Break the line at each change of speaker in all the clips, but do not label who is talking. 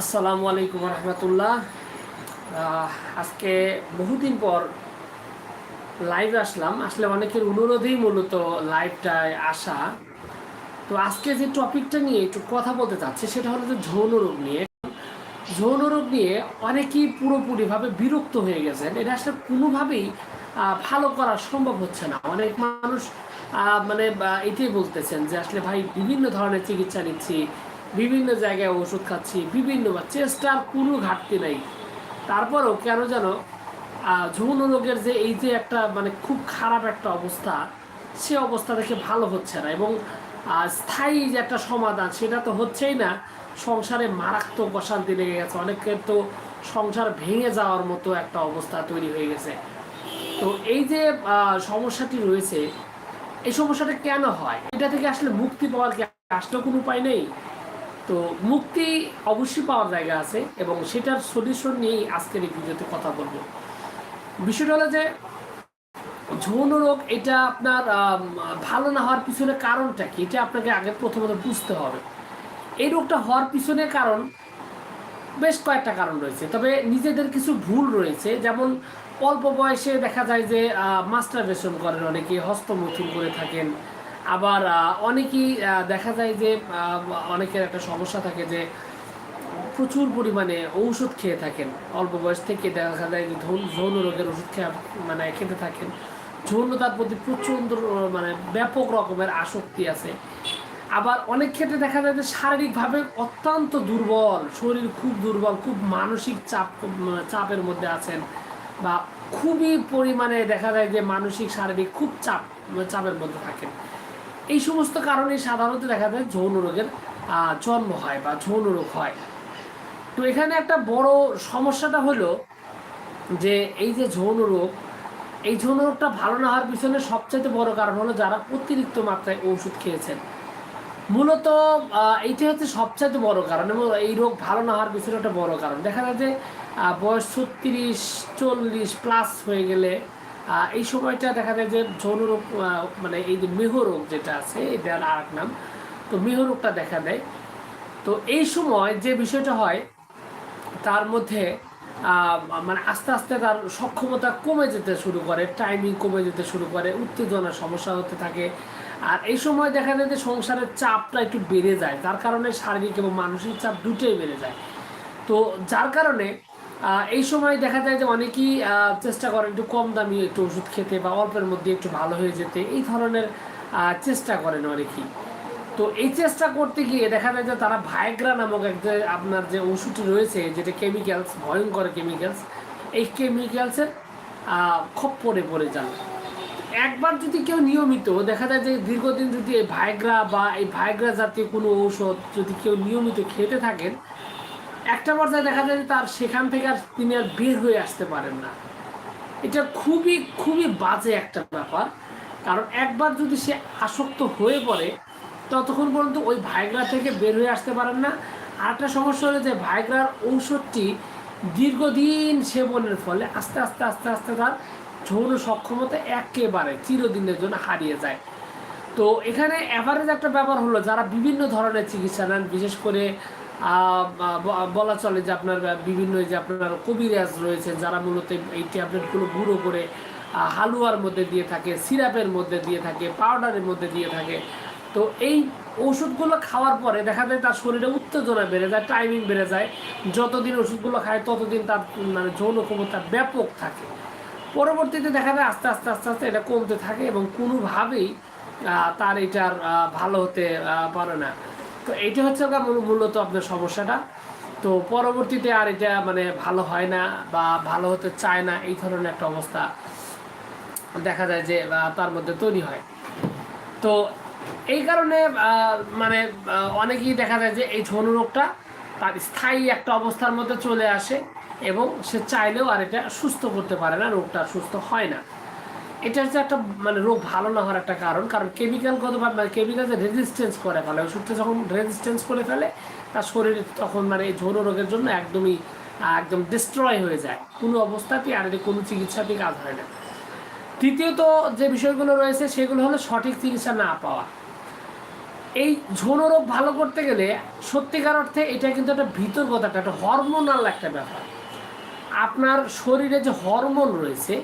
আসসালামু আলাইকুম রহমতুল্লাহ। আজকে বহুদিন পর লাইভ আসলাম। আসলে অনেকের অনুরোধেই মূলত লাইভটায় আসা। তো আজকে যে টপিকটা নিয়ে একটু কথা বলতে চাচ্ছি, সেটা হলো যে যৌন রোগ নিয়ে। যৌন রোগ নিয়ে অনেকেই পুরোপুরিভাবে বিরক্ত হয়ে গেছেন। এটা আসলে কোনোভাবেই ভালো করা সম্ভব হচ্ছে না। অনেক মানুষ মানে এটাই বলতেছেন যে, আসলে ভাই, বিভিন্ন ধরনের চিকিৎসা নিচ্ছি বিভিন্ন জায়গায় ওষুধ খাচ্ছি, বিভিন্ন বা চেষ্টার কোনো ঘাটতি নাই। তারপরেও কেন যেন যৌন রোগের যে এই যে একটা মানে খুব খারাপ একটা অবস্থা, সে অবস্থা থেকে ভালো হচ্ছে না এবং স্থায়ী যে একটা সমাধান সেটা তো হচ্ছেই না। সংসারে মারাত্মক অশান্তি লেগে গেছে, অনেকের তো সংসার ভেঙে যাওয়ার মতো একটা অবস্থা তৈরি হয়ে গেছে। তো এই যে সমস্যাটি রয়েছে, এই সমস্যাটা কেন হয়? এটা থেকে আসলে মুক্তি পাওয়ার কি আসলেও কোনো উপায় নেই? তো মুক্তি অবশ্যই পাওয়ার জায়গা আছে এবং সেটার সলিউশন নিয়েই আজকের এই ভিডিওতে কথা বলব। বিষয়টা হলো যে, যৌন রোগ এটা আপনার ভালো না হওয়ার পিছনে কারণটা কি? এটা আপনাকে আগে প্রথমত বুঝতে হবে। এই রোগটা হওয়ার পিছনে কারণ বেশ কয়েকটা কারণ রয়েছে। তবে নিজেদের কিছু ভুল রয়েছে। যেমন অল্প বয়সে দেখা যায় যে মাস্টার বেশন করেন অনেকে, হস্তমৈথুন করে থাকেন আবার অনেকেই দেখা যায় যে অনেকের একটা সমস্যা থাকে যে, প্রচুর পরিমাণে ঔষধ খেয়ে থাকেন। অল্প বয়স থেকে দেখা যায় যে, ধন- যৌন রোগের ওষুধ খেয়ে মানে খেতে থাকেন। যৌনতার প্রতি প্রচণ্ড মানে ব্যাপক রকমের আসক্তি আছে। আবার অনেক ক্ষেত্রে দেখা যায় যে, শারীরিকভাবে অত্যন্ত দুর্বল, শরীর খুব দুর্বল, খুব মানসিক চাপ চাপের মধ্যে আছেন বা খুবই পরিমাণে দেখা যায় যে, মানসিক, শারীরিক খুব চাপ, চাপের মধ্যে থাকেন। এই সমস্ত কারণে সাধারণত দেখা যায় যৌন রোগের জন্ম হয় বা যৌন রোগ হয়। তো এখানে একটা বড় সমস্যাটা হলো যে এই যে যৌন রোগ, এই যৌন রোগটা ভালো না হওয়ার পিছনে সবচাইতে বড় কারণ হলো যারা অতিরিক্ত মাত্রায় ওষুধ খেয়েছেন। মূলত এইটা হচ্ছে সবচাইতে বড় কারণ এবং এই রোগ ভালো না হওয়ার পিছনে একটা বড় কারণ। দেখা যায় যে বয়স ছত্রিশ, চল্লিশ প্লাস হয়ে গেলে এই সময়টা দেখা যায় যে যৌন রোগ মানে এই যে মেহ রোগ যেটা আছে এটার আর নাম, তো মেহ রোগটা দেখা দেয়। তো এই সময় যে বিষয়টা হয়, তার মধ্যে মানে আস্তে আস্তে তার সক্ষমতা কমে যেতে শুরু করে টাইমিং কমে যেতে শুরু করে, উত্তেজনার সমস্যা হতে থাকে। আর এই সময় দেখা যায় যে সংসারের চাপটা একটু বেড়ে যায় তার কারণে শারীরিক এবং মানসিক চাপ দুটোই বেড়ে যায়। তো যার কারণে এই সময় দেখা যায় যে অনেকেই চেষ্টা করে একটু কম দামি একটু ওষুধ খেতে বা অল্পের মধ্যে একটু ভালো হয়ে যেতে। এই ধরনের চেষ্টা করেন অনেকেই। তো এই চেষ্টা করতে গিয়ে দেখা যায় যে তারা ভাইগ্রা নামক এক যে আপনার যে ওষুধটি রয়েছে, যেটা কেমিক্যালস ভয়ঙ্কর কেমিক্যালস এই কেমিক্যালসের খপ্পরে পড়ে যান। একবার যদি কেউ নিয়মিত, দেখা যায় যে দীর্ঘদিন যদি এই ভাইগ্রা বা এই ভাইগ্রা জাতীয় কোনো ঔষধ যদি কেউ নিয়মিত খেতে থাকেন একটা পর্যায়ে দেখা যায় যে তার সেখান থেকে আর তিনি আর বের হয়ে আসতে পারেন না। এটা খুবই খুবই বাজে একটা ব্যাপার। কারণ একবার যদি সে আসক্ত হয়ে পড়ে, ততক্ষণ পর্যন্ত ওই ভাইগ্রা থেকে বের হয়ে আসতে পারেন না। আর একটা সমস্যা হলো যে ভাইগ্রার ঔষধটি দীর্ঘদিন সেবনের ফলে আস্তে আস্তে আস্তে আস্তে তার যৌন সক্ষমতা একেবারে চিরদিনের জন্য হারিয়ে যায়। তো এখানে অ্যাভারেজ একটা ব্যাপার হলো যারা বিভিন্ন ধরনের চিকিৎসা নেন, বিশেষ করে বলা চলে যে আপনার বিভিন্ন যে আপনার কবিরাজ রয়েছে, যারা মূলত এই ট্যাবলেটগুলো গুঁড়ো করে হালুয়ার মধ্যে দিয়ে থাকে, সিরাপের মধ্যে দিয়ে থাকে, পাউডারের মধ্যে দিয়ে থাকে। তো এই ওষুধগুলো খাওয়ার পরে দেখা যায় তার শরীরে উত্তেজনা বেড়ে যায় টাইমিং বেড়ে যায়। যতদিন ওষুধগুলো খায়, ততদিন তার মানে যৌন ক্ষমতা ব্যাপক থাকে। পরবর্তীতে দেখা যায় আস্তে আস্তে আস্তে আস্তে এটা কমতে থাকে এবং কোনোভাবেই তার এটার ভালো হতে পারে না। তো এইটা হচ্ছে মূলত আপনার সমস্যাটা। তো পরবর্তীতে আর এটা মানে ভালো হয় না বা ভালো হতে চায় না, এই ধরনের একটা অবস্থা দেখা যায় যে তার মধ্যে তৈরি হয়। তো এই কারণে মানে অনেকেই দেখা যায় যে এই যৌন রোগটা তার স্থায়ী একটা অবস্থার মধ্যে চলে আসে এবং সে চাইলেও আর এটা সুস্থ করতে পারে না, রোগটা সুস্থ হয় না। এটা হচ্ছে একটা মানে রোগ ভালো না হওয়ার একটা কারণ কারণ কেমিক্যালগতভাবে কেমিক্যাল যে রেজিস্ট্যান্স করে ফেলে ওষুধটা যখন রেজিস্ট্যান্স করে ফেলে, তার শরীর তখন মানে এই যৌন রোগের জন্য একদমই, একদম ডিস্ট্রয় হয়ে যায়। কোনো অবস্থাতেই আর কোনো চিকিৎসাতেই কাজ হয় না। তৃতীয়ত যে বিষয়গুলো রয়েছে, সেগুলো হলো সঠিক চিকিৎসা না পাওয়া। এই যৌন রোগ ভালো করতে গেলে সত্যিকার অর্থে এটা কিন্তু একটা ভিতরগত একটা হরমোনাল একটা ব্যাপার। আপনার শরীরে যে হরমোন রয়েছে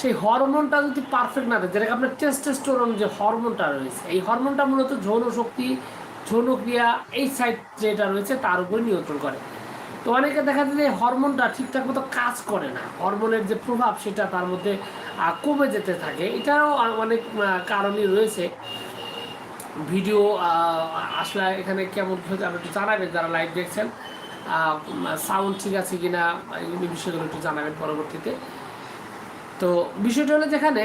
সেই হরমোনটা যদি পারফেক্ট না থাকে যেটাকে আপনার টেস্টেস্টোরন যে হরমোনটা রয়েছে, এই হরমোনটা মূলত যৌন শক্তি, যৌন ক্রিয়া, এই সাইড যেটা রয়েছে তার উপরে নিয়ন্ত্রণ করে। তো অনেকে দেখা যায় যে হরমোনটা ঠিকঠাক মতো কাজ করে না। হরমোনের যে প্রভাব, সেটা তার মধ্যে কমে যেতে থাকে। এটাও অনেক কারণই রয়েছে। ভিডিও আসলে এখানে কেমন হয়েছে, আপনি একটু জানাবেন যারা লাইভ দেখছেন। সাউন্ড ঠিক আছে কিনা, এই বিষয়গুলো একটু জানাবেন পরবর্তীতে। তো বিষয়টা হলো যেখানে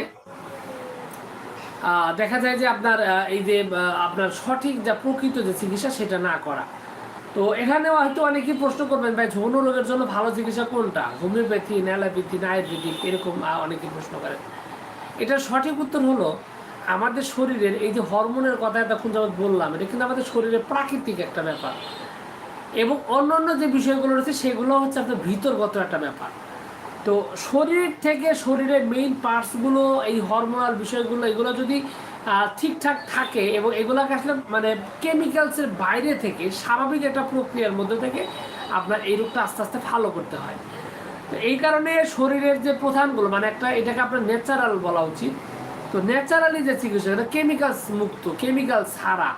দেখা যায় যে আপনার এই যে আপনার সঠিক যা প্রকৃত যে চিকিৎসা সেটা না করা। তো এখানে হয়তো অনেকেই প্রশ্ন করবেন ভাই যৌন রোগের জন্য ভালো চিকিৎসা কোনটা? হোমিওপ্যাথি ন্যালোপ্যাথি আয়ুর্বেদিক এরকম আহ, অনেকেই প্রশ্ন করেন। এটার সঠিক উত্তর হলো আমাদের শরীরের এই যে হরমোনের কথা তখন যেমন বললাম এটা কিন্তু আমাদের শরীরের প্রাকৃতিক একটা ব্যাপার। এবং অন্যান্য যে বিষয়গুলো রয়েছে সেগুলো হচ্ছে আপনার ভিতরগত একটা ব্যাপার। তো শরীর থেকে শরীরের মেইন পার্টসগুলো এই হরমোনাল বিষয়গুলো, এগুলো যদি ঠিকঠাক থাকে এবং এগুলোকে আসলে মানে কেমিক্যালসের বাইরে থেকে, স্বাভাবিক একটা প্রক্রিয়ার মধ্যে থেকে আপনার এই রোগটা আস্তে আস্তে ভালো করতে হয়। তো এই কারণে শরীরের যে প্রধানগুলো মানে একটা এটাকে আপনার ন্যাচারাল বলা উচিত। তো ন্যাচারালি যে চিকিৎসা, এটা কেমিক্যালস মুক্ত কেমিক্যাল ছাড়া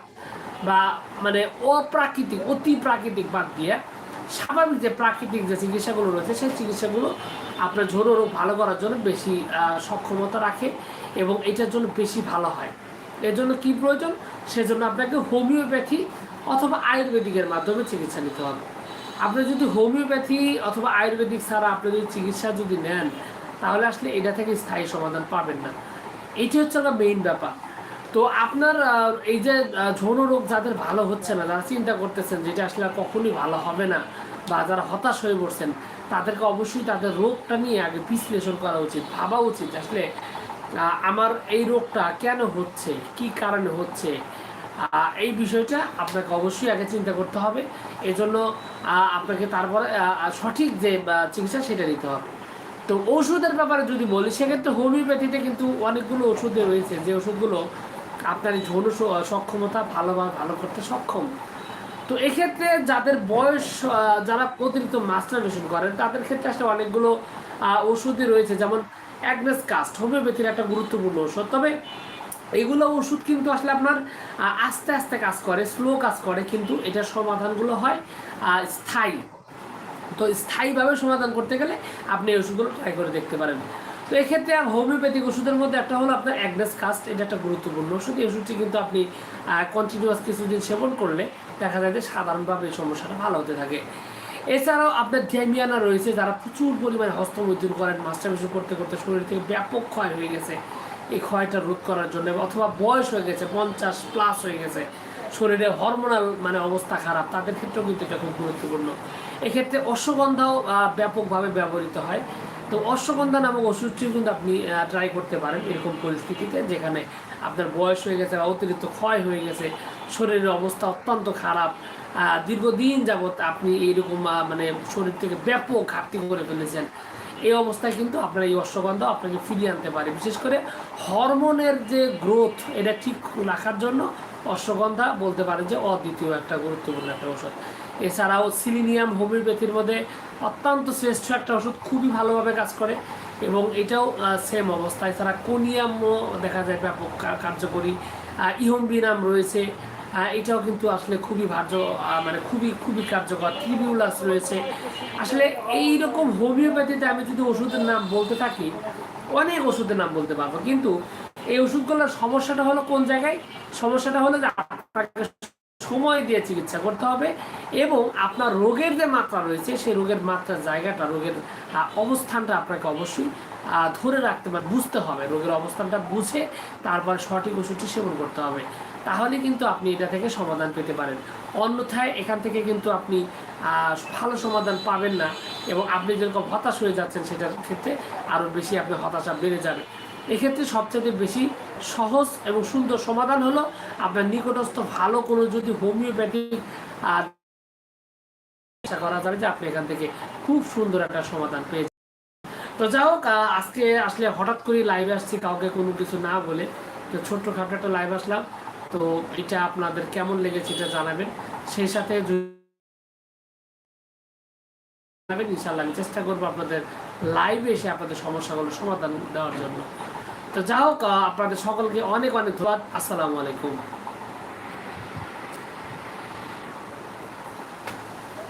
বা মানে অপ্রাকৃতিক, অতি প্রাকৃতিক বাদ দিয়ে স্বাভাবিক যে প্রাকৃতিক যে চিকিৎসাগুলো রয়েছে, সেই চিকিৎসাগুলো আপনার ঝোড়ো রোগ ভালো করার জন্য বেশি সক্ষমতা রাখে এবং এটার জন্য বেশি ভালো হয়। এর জন্য কী প্রয়োজন? সেজন্য আপনাকে হোমিওপ্যাথি অথবা আয়ুর্বেদিকের মাধ্যমে চিকিৎসা নিতে হবে। আপনি যদি হোমিওপ্যাথি অথবা আয়ুর্বেদিক ছাড়া আপনি যদি চিকিৎসা যদি নেন, তাহলে আসলে এটা থেকে স্থায়ী সমাধান পাবেন না। এটি হচ্ছে একটা মেইন ব্যাপার। তো আপনার এই যে যৌন রোগ যাদের ভালো হচ্ছে না, যারা চিন্তা করতেছেন যেটা আসলে কখনোই ভালো হবে না, বা যারা হতাশ হয়ে পড়ছেন, তাদেরকে অবশ্যই তাদের রোগটা নিয়ে আগে বিশ্লেষণ করা উচিত, ভাবা উচিত আসলে আমার এই রোগটা কেন হচ্ছে, কি কারণে হচ্ছে এই বিষয়টা আপনাকে অবশ্যই আগে চিন্তা করতে হবে। এজন্য আপনাকে তারপরে সঠিক যে চিকিৎসা সেটা নিতে হবে। তো ওষুধের ব্যাপারে যদি বলি, সেক্ষেত্রে হোমিওপ্যাথিতে কিন্তু অনেকগুলো ওষুধে রয়েছে, যে ওষুধগুলো আপনার যৌন সক্ষমতা ভালোভাবে ভালো করতে সক্ষম। তো এক্ষেত্রে যাদের বয়স যারা অতিরিক্ত মাস্টারবেশন করেন, তাদের ক্ষেত্রে আসলে অনেকগুলো ওষুধই রয়েছে। যেমন অ্যাগনেস কাস্ট হোমিওপ্যাথির একটা গুরুত্বপূর্ণ ওষুধ। তবে এগুলো ওষুধ কিন্তু আসলে আপনার আস্তে আস্তে কাজ করে স্লো কাজ করে, কিন্তু এটার সমাধানগুলো হয় স্থায়ী। তো স্থায়ীভাবে সমাধান করতে গেলে আপনি এই ওষুধগুলো ট্রাই করে দেখতে পারেন। তো এক্ষেত্রে আর হোমিওপ্যাথিক ওষুধের মধ্যে একটা হলো আপনার অ্যাগনেস কাস্ট, এটা একটা গুরুত্বপূর্ণ ওষুধ। এই ওষুধটি কিন্তু আপনি কন্টিনিউয়াস কিছুদিন সেবন করলে দেখা যায় যে সাধারণভাবে এই সমস্যাটা ভালো হতে থাকে। এছাড়াও আপনার ড্যামিয়ানা রয়েছে, যারা প্রচুর পরিমাণে হস্তমৈথুন করেন মাস্টারবেশন করতে করতে শরীর থেকে ব্যাপক ক্ষয় হয়ে গেছে। এই ক্ষয়টা রোধ করার জন্য, অথবা বয়স হয়ে গেছে, পঞ্চাশ প্লাস হয়ে গেছে। শরীরে হরমোনাল মানে অবস্থা খারাপ, তাদের ক্ষেত্রেও কিন্তু এটা খুব গুরুত্বপূর্ণ। এক্ষেত্রে অশ্বগন্ধাও ব্যাপকভাবে ব্যবহৃত হয়। তো অশ্বগন্ধা নামক ওষুধটি কিন্তু আপনি ট্রাই করতে পারেন এরকম পরিস্থিতিতে, যেখানে আপনার বয়স হয়ে গেছে বা অতিরিক্ত ক্ষয় হয়ে গেছে, শরীরের অবস্থা অত্যন্ত খারাপ দীর্ঘদিন যাবৎ আপনি এইরকম মানে শরীর থেকে ব্যাপক ঘাটতি করে ফেলেছেন। এই অবস্থায় কিন্তু আপনার এই অশ্বগন্ধা আপনাকে ফিরিয়ে আনতে পারে। বিশেষ করে হরমোনের যে গ্রোথ এটা ঠিক রাখার জন্য অশ্বগন্ধা বলতে পারেন যে অদ্বিতীয় একটা গুরুত্বপূর্ণ একটা ওষুধ এছাড়াও সিলিনিয়াম, হোমিওপ্যাথির মধ্যে অত্যন্ত শ্রেষ্ঠ একটা ওষুধ খুবই ভালোভাবে কাজ করে এবং এটাও সেম অবস্থা। এছাড়া কোনিয়ামও দেখা যায় ব্যাপক কার্যকরী। ইহম্বিনাম রয়েছে। এটাও কিন্তু আসলে খুবই ভার্য মানে খুবই খুবই কার্যকর। ট্রিবিউলাস রয়েছে। আসলে এই রকম হোমিওপ্যাথিতে আমি যদি ওষুধের নাম বলতে থাকি, অনেক ওষুধের নাম বলতে পারব। কিন্তু এই ওষুধগুলোর সমস্যাটা হলো কোন জায়গায়? সমস্যাটা হলো যে আপনাকে সময় দিয়ে চিকিৎসা করতে হবে এবং আপনার রোগের যে মাত্রা রয়েছে, সেই রোগের মাত্রার জায়গাটা, রোগের অবস্থানটা আপনাকে অবশ্যই ধরে রাখতে বা বুঝতে হবে। রোগের অবস্থানটা বুঝে তারপর সঠিক ওষুধটি সেবন করতে হবে। তাহলে কিন্তু আপনি এটা থেকে সমাধান পেতে পারেন। অন্যথায় এখান থেকে কিন্তু আপনি ভালো সমাধান পাবেন না এবং আপনি যেরকম হতাশ হয়ে যাচ্ছেন সেটার ক্ষেত্রে আরও বেশি আপনি হতাশা বেড়ে যাবে। এক্ষেত্রে সবচেয়ে বেশি সহজ এবং সুন্দর সমাধান হলো আপনার নিকটস্থ ভালো কোনো যদি হোমিওপ্যাথিক আশা করা যাবে যে আপনি এখান থেকে খুব সুন্দর একটা সমাধান পেয়েছেন। তো যাই হোক আজকে আসলে হঠাৎ করে লাইভে আসছি, কাউকে কোনো কিছু না বলে। তো ছোট্ট খাটো একটা লাইভ আসলাম। তো এটা আপনাদের কেমন লেগেছে এটা জানাবেন। সেই সাথে ইনশাল্লাহ আমি চেষ্টা করব আপনাদের লাইভে এসে আপনাদের সমস্যাগুলো সমাধান দেওয়ার জন্য। তো যা হোক আপনাদের সকলকে অনেক অনেক ধন্যবাদ। আসসালামু আলাইকুম।